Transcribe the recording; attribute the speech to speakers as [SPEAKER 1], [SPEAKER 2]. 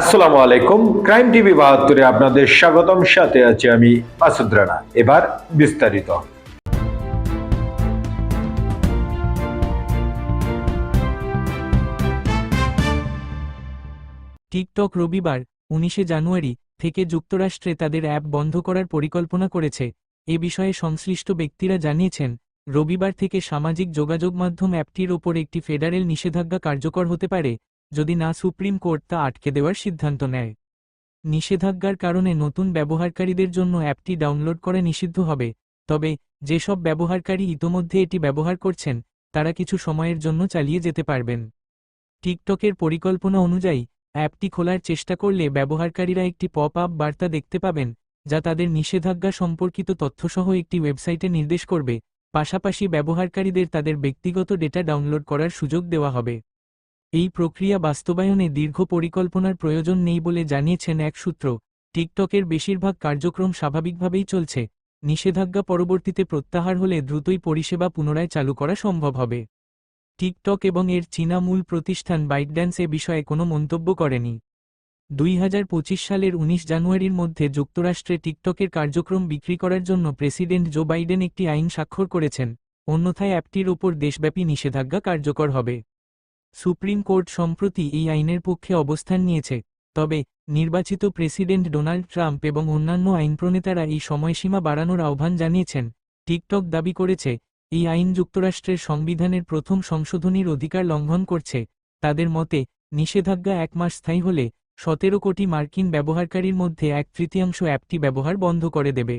[SPEAKER 1] আসসালামু আলাইকুম। Crime TV বাহাত্তরে আপনাদের স্বাগতম। সাথে আছি আমি মাসুদ রানা। এবার বিস্তারিত।
[SPEAKER 2] টিকটক রবিবার, উনিশে জানুয়ারি থেকে যুক্তরাষ্ট্রে তাদের অ্যাপ বন্ধ করার পরিকল্পনা করেছে। এ বিষয়ে সংশ্লিষ্ট ব্যক্তিরা জানিয়েছেন, রবিবার থেকে সামাজিক যোগাযোগ মাধ্যম অ্যাপটির ওপর একটি ফেডারেল নিষেধাজ্ঞা কার্যকর হতে পারে যদি না সুপ্রিম কোর্ট তা আটকে দেওয়ার সিদ্ধান্ত নেয়। নিষেধাজ্ঞার কারণে নতুন ব্যবহারকারীদের জন্য অ্যাপটি ডাউনলোড করা নিষিদ্ধ হবে, তবে যেসব ব্যবহারকারী ইতোমধ্যে এটি ব্যবহার করছেন, তারা কিছু সময়ের জন্য চালিয়ে যেতে পারবেন। টিকটকের পরিকল্পনা অনুযায়ী, অ্যাপটি খোলার চেষ্টা করলে ব্যবহারকারীরা একটি পপ আপ বার্তা দেখতে পাবেন, যা তাদের নিষেধাজ্ঞা সম্পর্কিত তথ্যসহ একটি ওয়েবসাইটে নির্দেশ করবে, পাশাপাশি ব্যবহারকারীদের তাদের ব্যক্তিগত ডেটা ডাউনলোড করার সুযোগ দেওয়া হবে। এই প্রক্রিয়া বাস্তবায়নে দীর্ঘ পরিকল্পনার প্রয়োজন নেই বলে জানিয়েছেন এক সূত্র। টিকটকের বেশিরভাগ কার্যক্রম স্বাভাবিকভাবেই চলছে। নিষেধাজ্ঞা পরবর্তীতে প্রত্যাহার হলে দ্রুতই পরিষেবা পুনরায় চালু করা সম্ভব হবে। টিকটক এবং এর চীনা মূল প্রতিষ্ঠান বাইটড্যান্স এ বিষয়ে কোনো মন্তব্য করেনি। দুই হাজার পঁচিশ সালের ১৯ জানুয়ারির মধ্যে যুক্তরাষ্ট্রে টিকটকের কার্যক্রম বিক্রি করার জন্য প্রেসিডেন্ট জো বাইডেন একটি আইন স্বাক্ষর করেছেন। অন্যথায় অ্যাপটির ওপর দেশব্যাপী নিষেধাজ্ঞা কার্যকর হবে। সুপ্রিম কোর্ট সম্প্রতি এই আইনের পক্ষে অবস্থান নিয়েছে, তবে নির্বাচিত প্রেসিডেন্ট ডোনাল্ড ট্রাম্প এবং অন্যান্য আইন প্রণেতারা এই সময়সীমা বাড়ানোর আহ্বান জানিয়েছেন। টিকটক দাবি করেছে, এই আইন যুক্তরাষ্ট্রের সংবিধানের প্রথম সংশোধনীর অধিকার লঙ্ঘন করছে। তাদের মতে, নিষেধাজ্ঞা এক মাস স্থায়ী হলে সতেরো কোটি মার্কিন ব্যবহারকারীর মধ্যে এক তৃতীয়াংশ অ্যাপটি ব্যবহার বন্ধ করে দেবে।